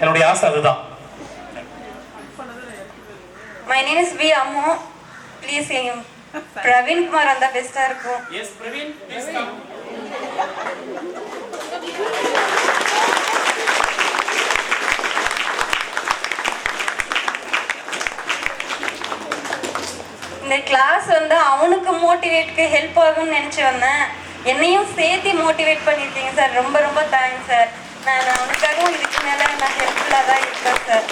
என்னுடைய ஆசை அதுதான். My name is V Ammu please Praveen Kumar வந்தா பெஸ்டா இருக்கும். எஸ் பிரவீன் ப்ளீஸ் கம் இந்த கிளாஸ் வந்து அவனுக்கு மோட்டிவேட்க்கு ஹெல்ப் ஆகும்னு நினைச்சு வந்தேன். என்னையும் சேர்த்து மோட்டிவேட் பண்ணிருக்கீங்க சார் ரொம்ப ரொம்ப தேங்க்ஸ் சார் நான் அவனுக்காகவும் இதுக்கு மேல நான் ஹெல்ப்ஃபுல்லாக தான் இருக்கேன் சார்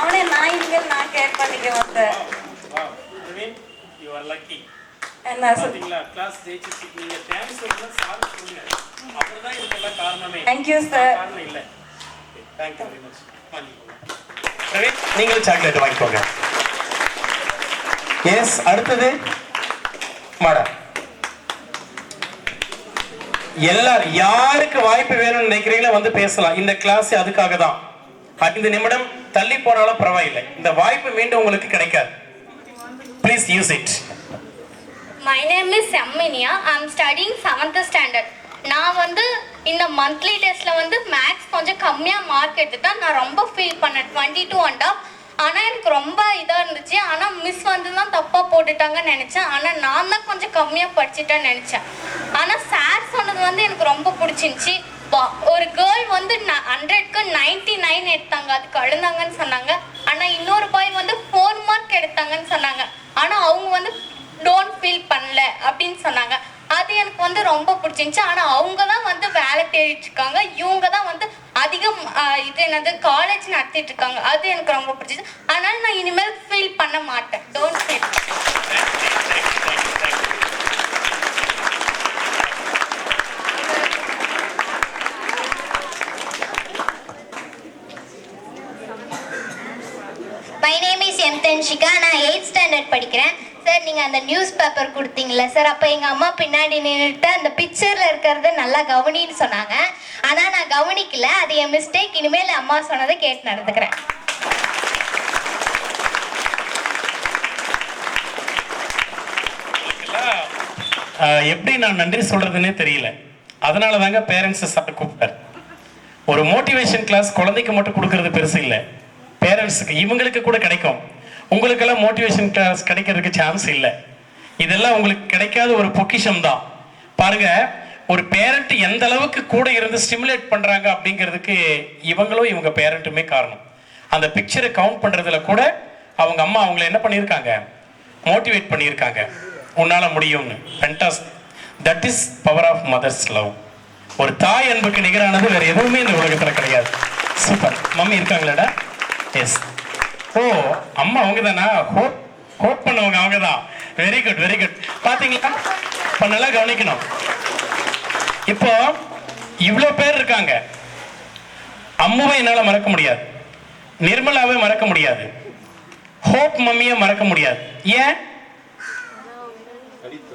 அவனை நான் இனிமேல் நான் கேர் பண்ணிக்குவேன் சார் தேங்க்யூ சார் நீங்களும் சாக்லேட் வாங்கிக்கோங்க. எஸ் அடுத்தது மேடம் எல்லாரும் யாருக்கு வாய்ப்பு வேணும்னு நினைக்கிறீங்களோ வந்து பேசலாம். இந்த கிளாஸ் அதுக்காக தான். ஐந்து நிமிடம் தள்ளி போனாலும் பரவாயில்லை. இந்த வாய்ப்பு மீண்டும் உங்களுக்கு கிடைக்காது. Please use it my name is Semminiya I am studying seventh standard நான் வந்து இந்த மந்த்லி டெஸ்ட்டில் வந்து மேக்ஸ் கொஞ்சம் கம்மியாக மார்க் எடுத்துட்டா நான் ரொம்ப ஃபீல் பண்ணேன். டுவெண்ட்டி டூ அண்ட் ஆஃப் ஆனால் எனக்கு ரொம்ப இதாக இருந்துச்சு. ஆனால் மிஸ் வந்து தான் தப்பாக போட்டுட்டாங்கன்னு நினச்சேன். ஆனால் நான் தான் கொஞ்சம் கம்மியாக படிச்சுட்டேன்னு நினச்சேன். ஆனால் சார் சொன்னது வந்து எனக்கு ரொம்ப பிடிச்சிருந்துச்சி. வா- ஒரு கேர்ள் வந்து ஹண்ட்ரட்க்கு நைன்டி நைன் எடுத்தாங்க. அதுக்கு அழுந்தாங்கன்னு சொன்னாங்க. ஆனால் இன்னொரு பாய் வந்து ஃபோர் மார்க் எடுத்தாங்கன்னு சொன்னாங்க. ஆனால் அவங்க வந்து டோன்ட் ஃபீல் பண்ணல அப்படின்னு சொன்னாங்க. அது எனக்கு வந்து ரொம்ப பிடிச்சிருந்துச்சி. ஆனால் அவங்க தான் வந்து வேலை தேடிட்டு இருக்காங்க. இவங்க தான் வந்து அதிகம் இது என்னது காலேஜ் நடத்திட்டு இருக்காங்க. அது எனக்கு ரொம்ப பிடிச்சிச்சு. அதனால நான் இனிமேல் ஃபீல் பண்ண மாட்டேன். Don't feel my name is M Thenshika நான் எயிட் ஸ்டாண்டர்ட் படிக்கிறேன். சார் நீங்கள் அந்த நியூஸ் பேப்பர் கொடுத்தீங்களா சார் அப்போ எங்கள் அம்மா பின்னாடி நின்றுட்டு அந்த பிக்சரில் இருக்கிறத நல்லா கவனின்னு சொன்னாங்க. நான் கவனிக்கல. அது என் மிஸ்டேக் இனிமேல் அம்மா சொன்னதை கேட்டு நடந்துக்கிறேன். எப்படி நான் நன்றி சொல்றதுன்னே தெரியல. அதனால தாங்க பேரண்ட்ஸை சார் கூப்பிட்டார். ஒரு மோட்டிவேஷன் கிளாஸ் குழந்தைக்கு மட்டும் கொடுக்கறது பெருசு இல்லை. பேரண்ட்ஸுக்கு இவங்களுக்கு கூட கிடைக்கும். உங்களுக்கெல்லாம் மோட்டிவேஷன் கிளாஸ் கிடைக்கிறதுக்கு சான்ஸ் இல்லை. இதெல்லாம் உங்களுக்கு கிடைக்காத ஒரு பொக்கிஷம் தான் பாருங்க ஒரு பேரண்ட் எந்த அளவுக்கு கூட இருந்து ஸ்டிமுலேட் பண்றாங்க அப்படிங்கிறதுக்கு இவங்களும் இவங்க பேரண்ட்டுமே காரணம். அந்த பிக்சரை கவுண்ட் பண்றதுல கூட அவங்க அம்மா அவங்கள என்ன பண்ணியிருக்காங்க? மோட்டிவேட் பண்ணியிருக்காங்க. உன்னால முடியும்னு. Pentas that is power of mother's love ஒரு தாய் அன்புக்கு நிகரானது வேற எதுவுமே இந்த உலகத்துல கிடையாது. சூப்பர் மம்மி இருக்காங்களாடா? எஸ் ஓ அம்மா அவங்க தானா ஹோப் ஹோப் பண்ணவங்க அவங்க தான் வெரி குட் வெரி குட் பாத்தீங்களா? பண்ணலாம் நல்லா கவனிக்கணும். இப்போ இவ்வளோ பேர் இருக்காங்க. அம்முவை என்னால் மறக்க முடியாது. நிர்மலாவை மறக்க முடியாது. ஹோப் மம்மியை மறக்க முடியாது. ஏன்?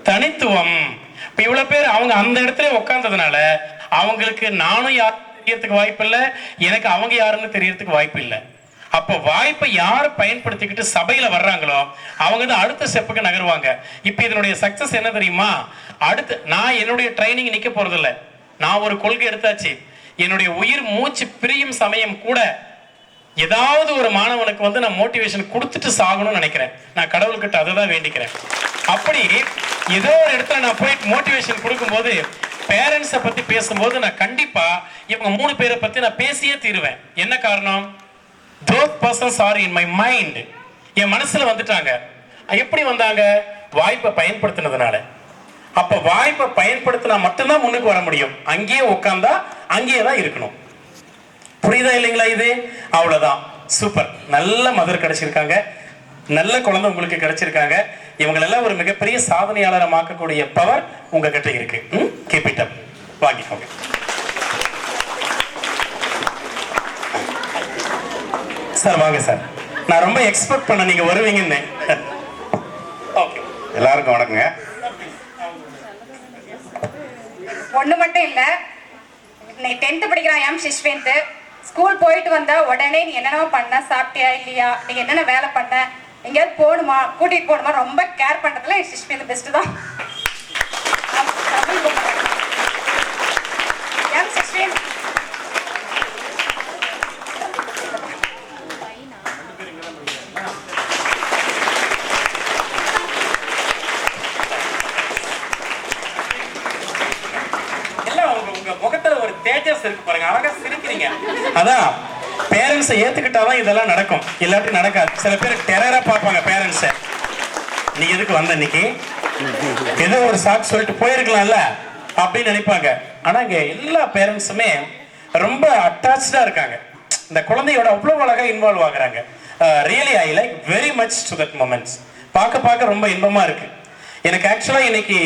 தனித்துவம். இப்போ இவ்வளோ பேர் அவங்க அந்த இடத்துல உட்கார்ந்ததுனால அவங்களுக்கு நானும் யார் தெரியறதுக்கு வாய்ப்பு இல்லை எனக்கு அவங்க யாருன்னு தெரியறதுக்கு வாய்ப்பு இல்லை அப்போ வாய்ப்பை யார் பயன்படுத்திக்கிட்டு சபையில வர்றாங்களோ அவங்க தான் அடுத்த ஸ்டெப்புக்கு நகருவாங்க. இப்போ இதனுடைய சக்சஸ் என்ன தெரியுமா? அடுத்து நான் என்னுடைய ட்ரைனிங் நிக்க போறதில்ல. நான் ஒரு கொள்கை எடுத்தாச்சு. என்னுடைய உயிர் மூச்சு பிரியும் சமயம் கூட ஏதாவது ஒரு மாணவனுக்கு வந்து நான் மோட்டிவேஷன் கொடுத்துட்டு சாகணும்னு நினைக்கிறேன். நான் கடவுள்கிட்ட அதை தான் வேண்டிக்கிறேன். அப்படி ஏதோ ஒரு இடத்துல நான் போய் மோட்டிவேஷன் கொடுக்கும்போது பேரண்ட்ஸை பத்தி பேசும்போது நான் கண்டிப்பா இவங்க மூணு பேரை பத்தி நான் பேசியே தீருவேன். என்ன காரணம்? Those persons are in my mind என் மனசில் வந்துட்டாங்க. எப்படி வந்தாங்க? வாய்ப்பை பயன்படுத்தினதுனால. அப்போ வாய்ப்பை பயன்படுத்தினா மட்டும்தான் முன்னுக்கு வர முடியும். அங்கேயே உட்காந்தா அங்கேயே தான் இருக்கணும். புரியுதா இல்லைங்களா இது? அவ்வளோதான் சூப்பர் நல்ல மதர் கிடைச்சிருக்காங்க. நல்ல குழந்தை உங்களுக்கு கிடைச்சிருக்காங்க. இவங்களெல்லாம் ஒரு மிகப்பெரிய சாதனையாளரை மாக்கக்கூடிய பவர் உங்ககிட்ட இருக்கு. ம்? கீப் இட் அப் வாங்கிக்கோங்க. சார் வாங்க சார். நான் ரொம்ப எக்ஸ்பெக்ட் பண்ண நீங்க வருவீங்கன்னு. ஓகே எல்லாருக்கும் வணக்கங்க. ஒன்று மட்டும் இல்லை. நீ டென்த்து படிக்கிறான் எம் சிஸ்வேந்த் ஸ்கூல் போயிட்டு வந்தா உடனே நீ என்னென்ன பண்ண சாப்பிட்டியா இல்லையா? நீ என்னென்ன வேலை பண்ண? எங்கேயாவது போகணுமா? கூட்டிகிட்டு போகணுமா? ரொம்ப கேர் பண்ணுறதுல என் சிஸ்வேந்த் பெஸ்ட்டு தான் எம் சிஸ்வேந்த் டேச்சர்ஸ் இருக்கு பாருங்க. அழகா சிரிப்புலீங்க அதான் பேரண்ட்ஸை ஏத்துக்கிட்டாதான் இதெல்லாம் நடக்கும். இல்லாட்டி நடக்காது. சில பேர் டெரரா பார்ப்பாங்க பேரண்ட்ஸை நீ எதுக்கு வந்த இன்னைக்கு? ஏதோ ஒரு சாக்கு சொல்லிட்டு போயிருக்கலாம்ல? அப்படின்னு நினைப்பாங்க. ஆனா இங்க எல்லா பேரண்ட்ஸுமே ரொம்ப அட்டாச்சா இருக்காங்க. இந்த குழந்தையோட அவ்வளவு அழகா இன்வால்வ் ஆகுறாங்க. Really I like very much to that moments பார்க்க பார்க்க ரொம்ப இன்பமா இருக்கு. எனக்கு ஆக்சுவலா இன்னைக்கு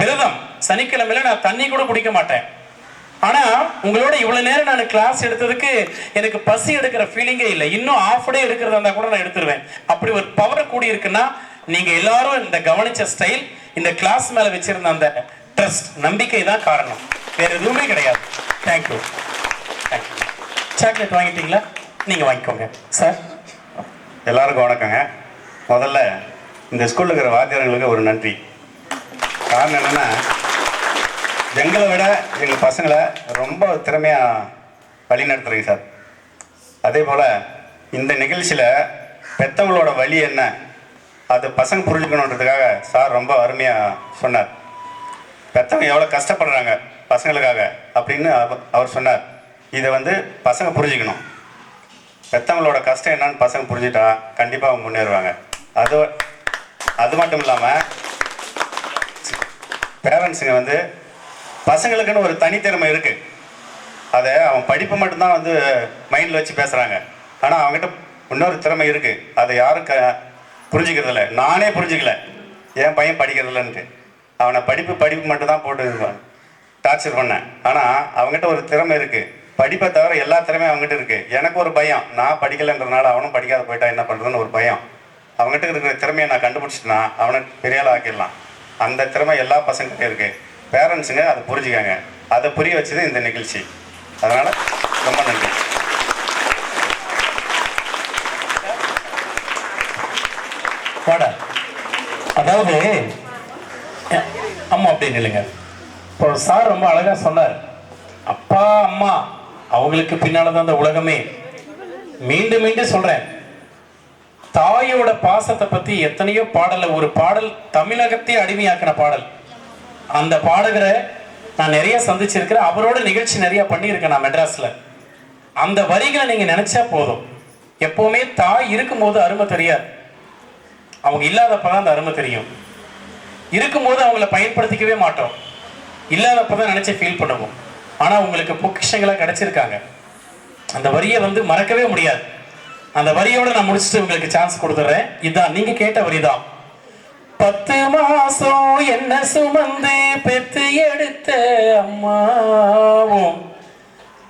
விரதம். சனிக்கிழமையில நான் தண்ணி கூட குடிக்க மாட்டேன். ஆனா உங்களோட இவ்வளவு நேரம் நான் கிளாஸ் எடுத்ததுக்கு எனக்கு பசி எடுக்கிற ஃபீலிங்கே இல்லை. இன்னும் ஆஃப் டே எடுக்கிறதா இருந்தால் கூட நான் எடுத்துருவேன். அப்படி ஒரு பவர் கூடி இருக்குன்னா நீங்க எல்லாரும் இந்த கவனிச்ச ஸ்டைல் இந்த கிளாஸ் மேல வச்சிருந்த அந்த ட்ரஸ்ட் நம்பிக்கை தான் காரணம். வேற எதுவுமே கிடையாது. தேங்க்யூ தேங்க்யூ சாக்லேட் வாங்கிட்டீங்களா? நீங்க வாங்கிக்கோங்க. சார் எல்லாருக்கும் வணக்கங்க. முதல்ல இந்த ஸ்கூலில் இருக்கிற வாத்தியாரங்களுக்கு ஒரு நன்றி. காரணம் என்னென்னா எங்களை விட எங்கள் பசங்களை ரொம்ப திறமையாக வழிநடத்துறீங்க சார். அதே போல் இந்த நிகழ்ச்சியில் பெத்தவங்களோட வழி என்ன அது பசங்க புரிஞ்சுக்கணுன்றதுக்காக சார் ரொம்ப அருமையாக சொன்னார். பெத்தவங்க எவ்வளோ கஷ்டப்படுறாங்க பசங்களுக்காக அப்படின்னு அவர் சொன்னார். இதை வந்து பசங்க புரிஞ்சுக்கணும். பெத்தவங்களோட கஷ்டம் என்னன்னு பசங்க புரிஞ்சுட்டா கண்டிப்பாக அவங்க முன்னேறுவாங்க. அது அது மட்டும் இல்லாமல் பேரண்ட்ஸுங்க வந்து பசங்களுக்குன்னு ஒரு தனித்திறமை இருக்குது அதை அவன் படிப்பு மட்டும்தான் வந்து மைண்டில் வச்சு பேசுகிறாங்க ஆனால் அவங்ககிட்ட இன்னொரு திறமை இருக்குது அதை யாரும் க புரிஞ்சுக்கிறதில்ல. நானே புரிஞ்சுக்கல. என் பையன் படிக்கிறதில்லன்ட்டு. அவனை படிப்பு படிப்பு மட்டும்தான் போட்டு டார்ச்சர் பண்ணேன். ஆனால் அவங்ககிட்ட ஒரு திறமை இருக்குது படிப்பை தவிர எல்லா திறமையும் அவங்ககிட்ட இருக்குது எனக்கு ஒரு பயம். நான் படிக்கலைன்றதுனால அவனும் படிக்காத போயிட்டா என்ன பண்ணுறதுன்னு ஒரு பயம். அவங்ககிட்ட இருக்கிற திறமையை நான் கண்டுபிடிச்சிட்டேன்னா அவனை பெரிய ஆள் ஆக்கிடலாம். அந்த திறமை எல்லா பசங்கள்கிட்ட இருக்குது பேரண்ட்ஸுங்க அதை புரிஞ்சுக்காங்க. அதை புரிய வச்சது இந்த நிகழ்ச்சி. அதனால் ரொம்ப நன்றி. வாடா அதாவது அம்மா அப்படின்னு இல்லைங்க இப்போ சார் ரொம்ப அழகா சொன்னார். அப்பா அம்மா அவங்களுக்கு பின்னால் தான் அந்த உலகமே. மீண்டும் மீண்டும் சொல்றேன். தாயோட பாசத்தை பத்தி எத்தனையோ பாடலை ஒரு பாடல் தமிழகத்தையே அடிமையாக்கின பாடல். அந்த பாடகரை நான் நிறைய சந்திச்சிருக்கிறேன். அவரோட நிகழ்ச்சி நிறைய பண்ணியிருக்கேன் நான் மெட்ராஸ்ல. அந்த வரிகளை நீங்க நினைச்சா போதும். எப்பவுமே தாய் இருக்கும்போது அருமை தெரியாது. அவங்க இல்லாதப்பதான் அந்த அருமை தெரியும். இருக்கும்போது அவங்கள பயன்படுத்திக்கவே மாட்டோம். இல்லாதப்பதான் நினைச்சு ஃபீல் பண்ணுவோம். ஆனா உங்களுக்கு பொக்கிஷங்களா கிடைச்சிருக்காங்க. அந்த வரியை வந்து மறக்கவே முடியாது. அந்த வரியோட நான் முடிச்சுட்டு உங்களுக்கு சான்ஸ் கொடுத்துட்றேன் இதுதான் நீங்க கேட்ட வரி தான் பத்து மாசம் என்ன சுமந்து பெத்து எடுத்த அம்மாவும்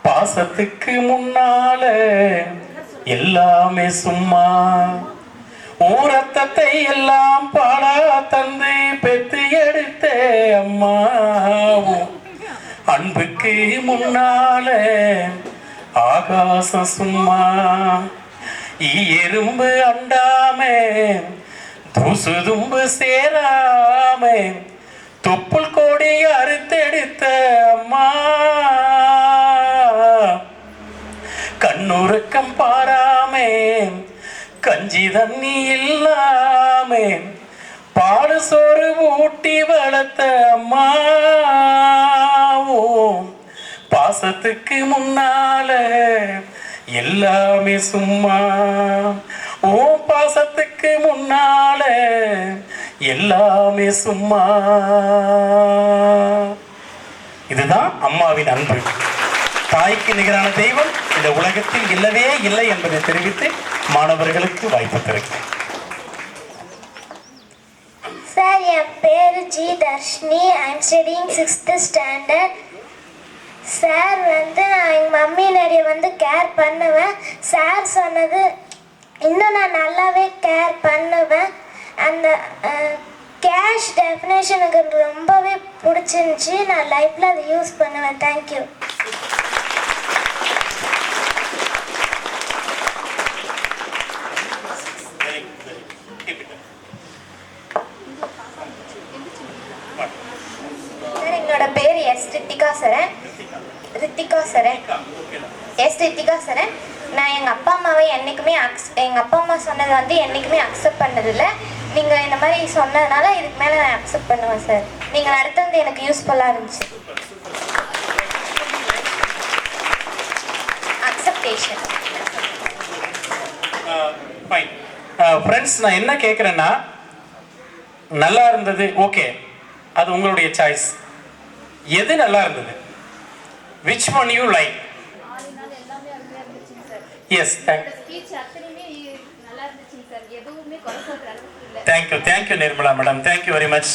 பாசத்துக்கு முன்னால எல்லாமே சும்மா. ஊரத்தத்தை எல்லாம் பாடா தந்து பெத்து எடுத்த அம்மாவும் அன்புக்கு முன்னால ஆகாசம் சும்மா. எறும்பு அண்டாமே தூசு தும்பு சேராமே. தொப்புள் கோடி அறுத்தெடுத்த அம்மா. கண்ணுறக்கம் பாராமே. கஞ்சி தண்ணி இல்லாமே. பாடு சோறு ஊட்டி வளர்த்த அம்மாவும். பாசத்துக்கு முன்னால எல்லாமே சும்மா. ஓ முன்னால. எல்லாமே சும்மா. இதுதான் அம்மாவின் அன்பு. தாய்க்கு நிகரான தெய்வம் இந்த உலகத்தில் இல்லவே இல்லை என்பதை தெரிவித்து மாணவர்களுக்கு வாய்ப்பு தருகிறேன். சார் என் பேர் G Dharshini. I'm studying sixth standard sir வந்து நான் எங்கள் மம்மி நிறைய வந்து கேர் பண்ணுவேன். சார் சொன்னது இன்னும் நான் நல்லாவே கேர் பண்ணுவேன். அந்த கேஷ் டெஃபினேஷன் எனக்கு ரொம்பவே பிடிச்சிருந்துச்சி. நான் லைஃப்பில் அதை யூஸ் பண்ணுவேன். தேங்க்யூ சார் என்னோட பேர் எஸ் ரித்திகா சரண் ரித்திகா சரண் எஸ் ரித்திகா சரண் நான் எங்கள் அப்பா அம்மாவை என்றைக்குமே அக்ஸ் எங்கள் அப்பா அம்மா சொன்னதை வந்து என்றைக்குமே அக்செப்ட் பண்ணதில்லை. நீங்கள் இந்த மாதிரி சொன்னதுனால இதுக்கு மேலே நான் அக்செப்ட் பண்ணுவேன் சார் நீங்கள் நடத்துனது எனக்கு யூஸ்ஃபுல்லாக இருந்துச்சு. அக்செப்ட் ஃபைன் ஃப்ரெண்ட்ஸ் நான் என்ன கேட்குறேன்னா நல்லா இருந்தது ஓகே அது உங்களுடைய சாய்ஸ் எது நல்லா இருந்தது? Which one you like yes thank speech அத்தனையுமே நல்லா இருந்துச்சுங்க சார் எதுவுமே குறை சொல்ற அளவுக்கு இல்லை. Thank you thank you Nirmala madam thank you very much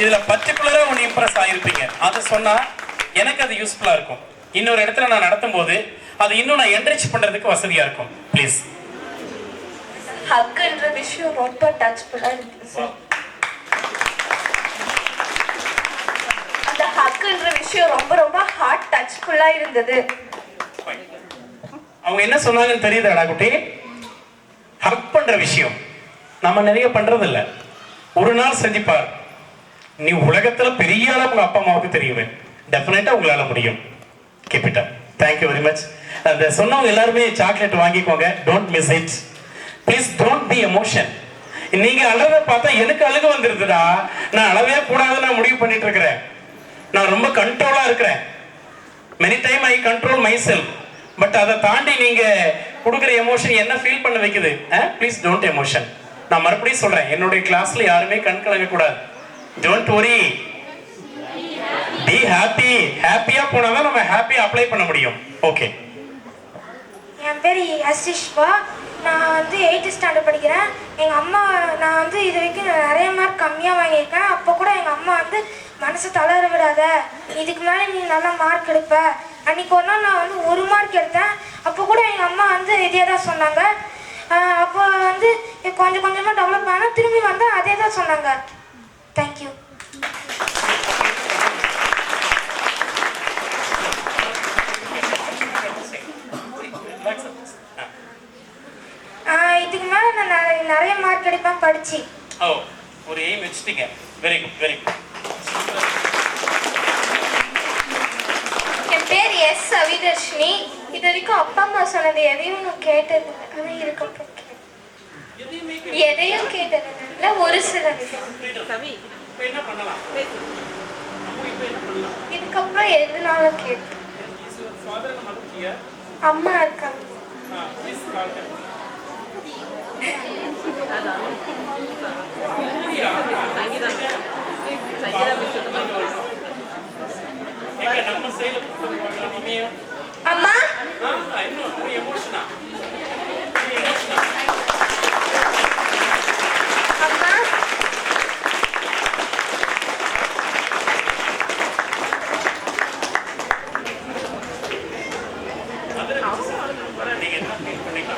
இதில் பர்டிகுலராக ஒன்று இம்ப்ரெஸ் ஆகிருப்பீங்க அதை சொன்னால் எனக்கு அது யூஸ்ஃபுல்லாக இருக்கும். இன்னொரு இடத்துல நான் நடத்தும் போது அது இன்னும் நான் என்ரிச் பண்ணுறதுக்கு வசதியாக இருக்கும். ப்ளீஸ் ஹக்குன்ற விஷயம் ரொம்ப டச்ஃபுல்லாக இருந்துச்சு சார். அந்த ஹக்குன்ற விஷயம் ரொம்ப ரொம்ப ஹார்ட் டச்ஃபுல்லாக இருந்தது. அவங்க என்ன சொன்னாங்கன்னு தெரியுதாடா குட்டி? ஹக் பண்ற விஷயம். நம்ம நிறைய பண்றது இல்ல ஒரு நாள் செஞ்சுப்பார் நீ உலகத்துல பெரிய அளவு உங்க அப்பா அம்மாவுக்கு தெரியுமே. டெஃபினட்டா உங்களால முடியும். கேப்பிட்டா தேங்க்யூ வெரி மச் அந்த சொன்னவங்க எல்லாருமே சாக்லேட் வாங்கிக்கோங்க. Don't miss it please don't be emotion நீங்க அழக பார்த்தா எனக்கு அழுக வந்துருதுடா. நான் அழவே கூடாதுன்னு நான் முடிவு பண்ணிட்டு இருக்கிறேன். நான் ரொம்ப கண்ட்ரோலா இருக்கிறேன். Many time I control myself but அதை தாண்டி நீங்க கொடுக்குற எமோஷன் என்ன ஃபீல் பண்ண வைக்குது? ப்ளீஸ் டோன்ட் எமோஷன் நான் மறுபடியும் சொல்றேன். என்னுடைய கிளாஸ்ல யாருமே கண் கலங்க கூடாது. டோன்ட் ஒரி பி ஹாப்பி ஹாப்பியா போனாதான் நம்ம ஹாப்பி அப்ளை பண்ண முடியும். ஓகே என் பேர் அசிஷ்வா நான் வந்து எயித்து ஸ்டாண்டர்ட் படிக்கிறேன். எங்கள் அம்மா நான் வந்து இது வரைக்கும் நிறைய மார்க் கம்மியாக வாங்கியிருக்கேன். அப்போ கூட எங்கள் அம்மா வந்து மனசு தளர விடாத. இதுக்கு மேலே நீ நல்லா மார்க் எடுப்ப. அன்றைக்கி ஒரு நாள் நான் வந்து ஒரு மார்க் எடுத்தேன். அப்போ கூட எங்கள் அம்மா வந்து இதே தான் சொன்னாங்க. அப்போ வந்து கொஞ்சம் கொஞ்சமாக டெவலப் ஆனால் திரும்பி வந்தால் அதே தான் சொன்னாங்க. தேங்க்யூ இதுக்கு மேலே நான் நிறைய நிறைய மார்க் எடுப்பேன் படித்து ஓ ஒரு எய்ம் வச்சுட்டீங்க. வெரி குட் வெரி குட் என் பேர் எஸ் சவிதர்ஷினி இது வரைக்கும் அப்பா அம்மா சொன்னது எதையும் நான் கேட்டது ஆனால் இதுக்கப்புறம் கேட்டேன். எதையும் கேட்டது இல்லை ஒரு சில விஷயம் என்ன பண்ணலாம் இதுக்கப்புறம் எதுனாலும் கேட்டேன் அம்மா இருக்காங்க நம்ம சைடில் அம்மா இன்னும் எமோஷனா அம்மா நீங்க என்ன ஃபீல் பண்ணீங்க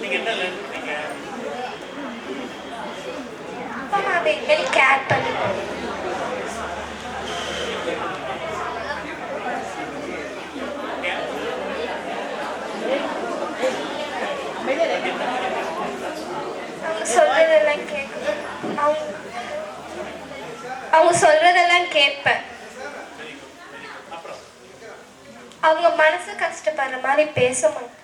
நீங்க என்ன learn பண்ணீங்க அப்பா நான் வெரி கேர் பண்ணுவேன் அவங்க சொல்றதெல்லாம் கேட்கணும் அவங்க அவங்க சொல்றதெல்லாம் கேட்பேன். அவங்க மனசு கஷ்டப்படுற மாதிரி பேச மாட்டேன்?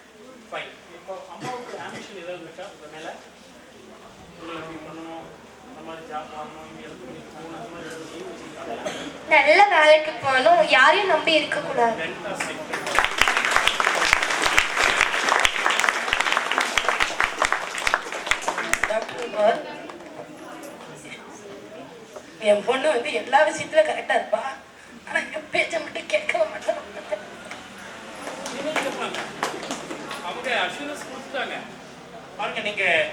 நல்ல வேலைக்கு போகணும் யாரையும் நம்பி இருக்கக்கூடாது Fantastic. என் பொண்ணு வந்து எல்லா விஷயத்துல கரெக்டா இருப்பா. ஆனா என் பேச்ச மட்டும் கேட்கவே மாட்டேன் அவங்க assurance கொடுத்துட்டாங்க. பாருங்க நீங்க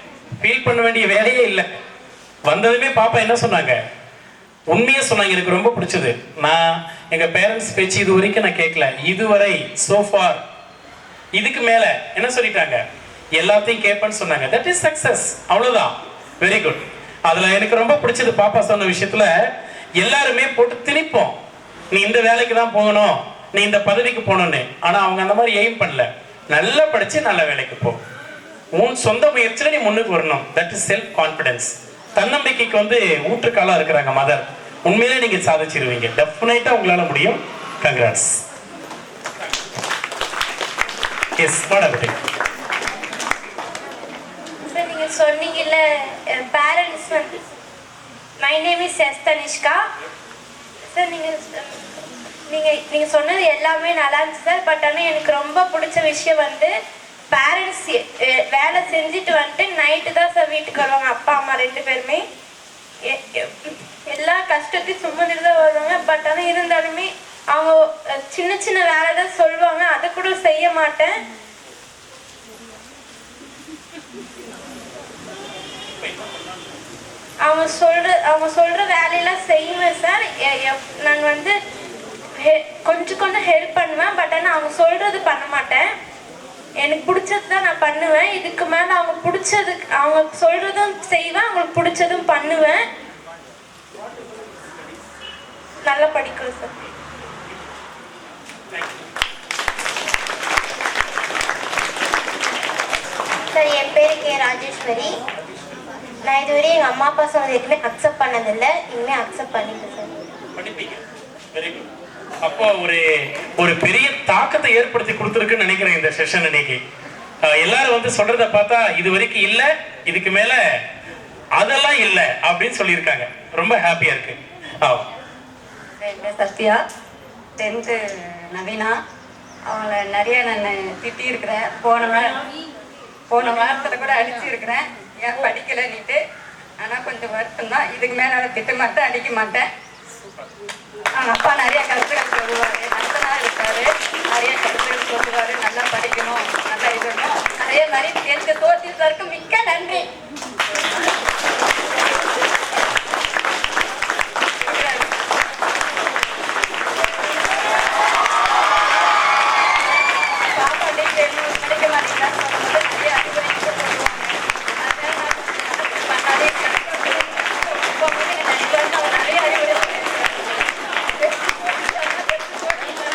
ஃபீல் பண்ண வேண்டிய வேலையே இல்லை. வந்ததுமே பாப்பா என்ன சொன்னாங்க? உண்மையை சொன்னாங்க. எனக்கு ரொம்ப பிடிச்சது. நான் எங்க பேரண்ட்ஸ் பேச்சு இது வரைக்கும் நான் கேட்கல. இதுவரை சோஃபார் இதுக்கு மேல என்ன சொல்லிட்டாங்க? எல்லாத்தையும் கேட்பேன்னு சொன்னாங்க. தட் இஸ் சக்சஸ் அவ்வளவுதான். வெரி குட் அதுல எனக்கு ரொம்ப பிடிச்சது பாப்பா சொன்ன விஷயத்துல எல்லாருமே போட்டு திணிப்போம். நீ இந்த வேலைக்கு தான் போகணும் நீ இந்த பதவிக்கு போகணும்னு. ஆனா அவங்க அந்த மாதிரி எய்ம் பண்ணல. நல்லா படிச்சு நல்ல வேலைக்கு போ. உன் சொந்த முயற்சியில நீ முன்னுக்கு வரணும். தட் இஸ் செல்ஃப் கான்பிடன்ஸ் தன்னம்பிக்கைக்கு வந்து ஊற்றுக்காலா இருக்கிறாங்க மதர் உண்மையிலே நீங்க சாதிச்சிருவீங்க. டெஃபினட்டா உங்களால முடியும். கங்க்ராட்ஸ் எஸ் வாட் நீங்கள் சொன்னீங்கல்ல பேரண்ட்ஸ் வந்து my name is S Thanishka sir நீங்கள் நீங்கள் நீங்கள் சொன்னது எல்லாமே நல்லா இருந்துச்சு சார் பட் ஆனால் எனக்கு ரொம்ப பிடிச்ச விஷயம் வந்து பேரண்ட்ஸ் வேலை செஞ்சுட்டு வந்துட்டு நைட்டு தான் சார் வீட்டுக்கு வருவாங்க. அப்பா அம்மா ரெண்டு பேருமே. எ- எல்லா கஷ்டத்தையும் சுமந்துட்டு தான் வருவாங்க. பட் ஆனால் இருந்தாலுமே அவங்க சின்ன சின்ன வேலை தான் சொல்லுவாங்க. அதை கூட செய்ய மாட்டேன். அவன் சொல்ற அவன் சொல்ற வேலையெல்லாம் செய்வேன் சார். எ- நான் வந்து ஹெ- கொஞ்சம் கொஞ்சம் ஹெல்ப் பண்ணுவேன் பட் ஆனால் அவங்க சொல்றது பண்ண மாட்டேன். எனக்கு பிடிச்சது தான் நான் பண்ணுவேன். இதுக்கு மேலே அவங்க பிடிச்சது அவங்க சொல்றதும் செய்வேன் அவங்களுக்கு பிடிச்சதும் பண்ணுவேன். நல்லா படிக்கிறேன் சார். சார் என் பேர் கே. ராஜேஸ்வரி. நான் இதுவரை எங்கள் அம்மா அப்பா சொன்னது எதுவுமே அக்செப்ட் பண்ணதில்லை. இனிமேல் அக்செப்ட் சார் படிப்பீங்க வெரி குட் அப்போ ஒரு ஒரு பெரிய தாக்கத்தை ஏற்படுத்தி கொடுத்துருக்குன்னு நினைக்கிறேன் இந்த செஷன் இன்னைக்கு எல்லாரும் வந்து சொல்றத பார்த்தா இது வரைக்கும் இல்ல இதுக்கு மேல அதெல்லாம் இல்ல அப்படின்னு சொல்லியிருக்காங்க. ரொம்ப ஹாப்பியா இருக்கு. ஆ. என் பேர் சத்யா டென்த்து நவீனா அவங்கள நிறைய நான் திட்டியிருக்கிறேன். போன வாரம் போன வாரத்தில் கூட அடிச்சிருக்கிறேன். ஏன் படிக்கலைன்னுட்டு ஆனால் கொஞ்சம் வருத்தம் தான் இதுக்கு மேலே நான் திட்ட மாட்டேன் அடிக்க மாட்டேன். அவங்க அப்பா நிறைய கருத்துக்கள் சொல்லுவார். நண்பனாக இருக்காரு நிறைய கருத்துக்கள் சொல்லுவார். நல்லா படிக்கணும். நல்லா இது இருக்கணும். அதே மாதிரி டென்த்து தோற்றிருந்தாருக்கு மிக்க நன்றி பாப்பா நீங்க இன்னும் படிக்க மாட்டீங்களான்னு சொல்லும்போது நிறைய அறிவுரைகள் சொல்லுவாங்க. அதனால நான் பண்ணாலே கிடைக்கும். போகும்போது என் நண்பர்கள் அவங்க நிறைய அறிவுரை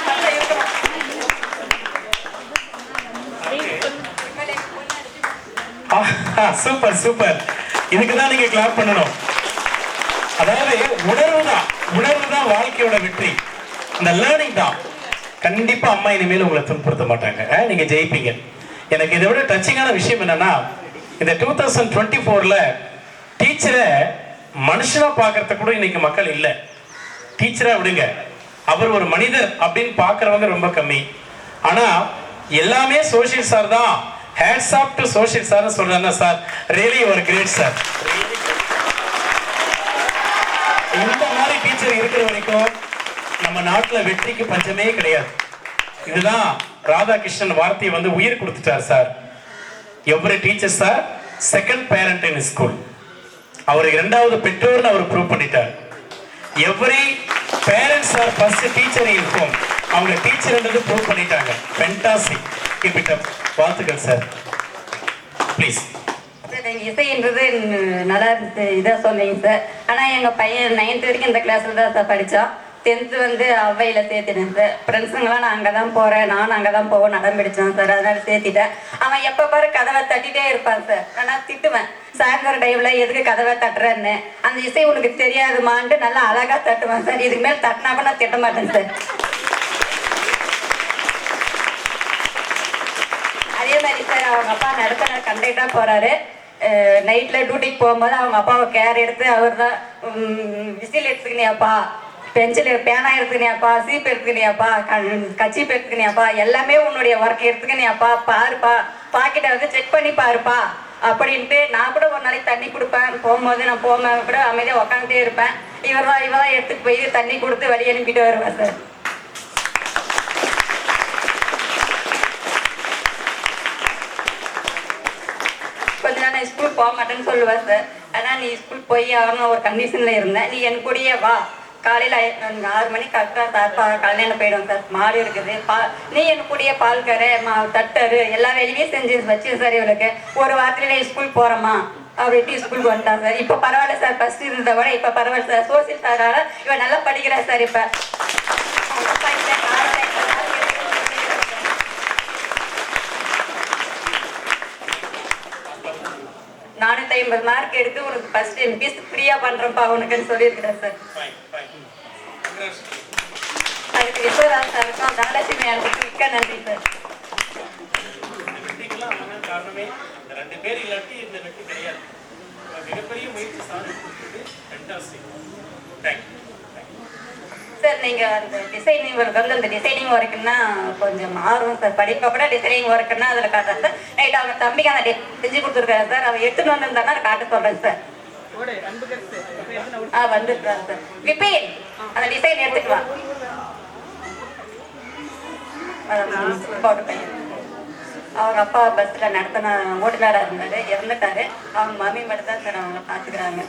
நல்லா இருக்கணும். Super super. இதுக்கு தான் நீங்க கிளாப் பண்ணணும். அதாவது உணர்வு தான். உணர்வு தான் வாழ்க்கையோட வெற்றி. இந்த லேர்னிங் தான். கண்டிப்பா அம்மா இனிமேல் உங்களை துன்புறுத்த மாட்டாங்க. நீங்க ஜெயிப்பீங்க. எனக்கு இதை விட டச்சிங்கான விஷயம் என்னன்னா இந்த டூ தௌசண்ட் டுவெண்ட்டி ஃபோர்ல டீச்சரை மனுஷனா பாக்குறத கூட இன்னைக்கு மக்கள் இல்லை. டீச்சரா விடுங்க. அவர் ஒரு மனிதர் அப்படின்னு பாக்குறவங்க ரொம்ப கம்மி. ஆனா எல்லாமே சோஷியல் சார் தான். Hats off to social sir சொல்றாங்க சார் ரியலி ஒரு கிரேட் சார் இந்த மாதிரி டீச்சர் இருக்கிற வரைக்கும் நம்ம நாட்டில் வெற்றிக்கு பஞ்சமே கிடையாது. இதுதான் ராதாகிருஷ்ணன் வார்த்தையை வந்து உயிர் கொடுத்துட்டார் சார் எவ்வளவு teacher sir second parent in school அவர் இரண்டாவது பெற்றோர்னு அவர் ப்ரூவ் பண்ணிட்டார். Every parents are first teacher இருக்கும் அவங்க டீச்சர்ன்றது ப்ரூவ் பண்ணிட்டாங்க. ஃபென்டாஸ்டிக் வாழ்த்துக்கள் சார் ப்ளீஸ் சார் எங்கள் இசைன்றது நல்லா இருந்துச்சு இதாக சொன்னீங்க சார் ஆனால் எங்கள் பையன் நைன்த் வரைக்கும் இந்த கிளாஸில் தான் சார் படித்தான் டென்த்து வந்து அவையில் சேர்த்துட்டேன் சார் ஃப்ரெண்ட்ஸுங்களாம் நான் அங்கே தான் போகிறேன் நானும் அங்கே தான் போவேன் நடம் பிடிச்சேன் சார் அதனால் சேர்த்திட்டேன். அவன் எப்போ பாரு கதவை தட்டிகிட்டே இருப்பான் சார் ஆனால் திட்டுவேன். சாயந்தரம் டைமில் எதுக்கு கதவை தட்டுறேன்னு. அந்த இசை உனக்கு தெரியாதுமான்ட்டு நல்லா அழகாக தட்டுவேன் சார் இதுக்கு மேலே தட்டினா கூட நான் திட்ட மாட்டேன் சார் அதே மாதிரி சார் அவங்க அப்பா நடத்துனர் கண்டக்டாக போகிறாரு நைட்டில் டியூட்டிக்கு போகும்போது அவங்க அப்பாவை கேர் எடுத்து அவர் தான் விசில் எடுத்துக்கினியாப்பா பென்சில் பேனா எடுத்துக்கினியாப்பா சீப் எடுத்துக்கினியாப்பா கச்சிப் எடுத்துக்கினியாப்பா எல்லாமே உன்னுடைய ஒர்க் எடுத்துக்கினியாப்பா பாருப்பா பாக்கெட்டை வந்து செக் பண்ணி பாருப்பா அப்படின்ட்டு நான் கூட ஒரு நாளைக்கு தண்ணி கொடுப்பேன். போகும்போது நான் போகும்போது கூட அமைதியாக உக்காந்துட்டே இருப்பேன். இவர் தான் இவர் தான் எடுத்துட்டு போய் தண்ணி கொடுத்து வழி அனுப்பிட்டு வருவேன் சார் கொஞ்ச நாள் நான் ஸ்கூல் போக மாட்டேன்னு சொல்லுவா சார் ஆனால் நீ ஸ்கூல் போய் ஆகணும் ஒரு கண்டிஷனில் இருந்தேன் நீ என் கூடயே வா. காலையில் ஆறு மணி கரெக்டாக சார்ப்பா கல்யாணம் போயிடும் சார் மாடு இருக்குது. பா நீ என் கூடயே பால் கரை மா தட்டரு எல்லா வேலையுமே செஞ்சு வச்சு சார் இவளுக்கு. ஒரு வாரத்துல ஸ்கூல் போகிறோமா அப்படின்ட்டு ஸ்கூலுக்கு வந்துட்டான் சார் இப்போ பரவாயில்ல சார் ஃபஸ்ட் இருந்ததை விட இப்போ பரவாயில்ல சார் சோசியல் சாரால இவன் நல்லா படிக்கிறா சார் இப்போ அவங்க அப்பா இல்லை, காலையில இப்போ நாலு மணிக்கு நானூற்றி ஐம்பது மார்க் எடுத்து உனக்கு ஃபர்ஸ்ட் எம்பிஎஸ் ஃப்ரீயாக பண்ணுறேன்ப்பா உனக்குன்னு சொல்லியிருக்கிறேன் சார் அதுக்கு விஸ்வராஜ் சாருக்கும் தனலட்சுமி மேடத்துக்கும் மிக்க நன்றி சார் காரணமே. இந்த ரெண்டு பேர் இல்லாட்டி இந்த வெற்றி கிடையாது. மிகப்பெரிய முயற்சி கொடுத்தது ஃபென்டாஸ்டிக் தேங்க்யூ சார் சார் நீங்க அந்த டிசைனிங் ஒர்க் வந்து அந்த டிசைனிங் ஒர்க்குன்னா கொஞ்சம் ஆர்வம் சார். படிப்பை கூட டிசைனிங் ஒர்க்குன்னா அதில் காட்டுறேன் சார். நைட் அவங்க தம்பிக்கு அந்த செஞ்சு கொடுத்துருக்காரு சார். அவன் எடுத்துட்டு வந்திருந்தாருன்னா அதை காட்ட சொல்றேன் சார். ஆ வந்துருக்காரு சார். விபின் அந்த டிசைன் எடுத்துட்டு வா. போட்டு பையன். அவங்க அப்பா பஸ்ஸில் நடத்தின ஓட்டுநராக இருந்தார். இறந்துட்டாரு. அவங்க மம்மி மட்டும் தான் சார் அவங்க பார்த்துக்கிறாங்க.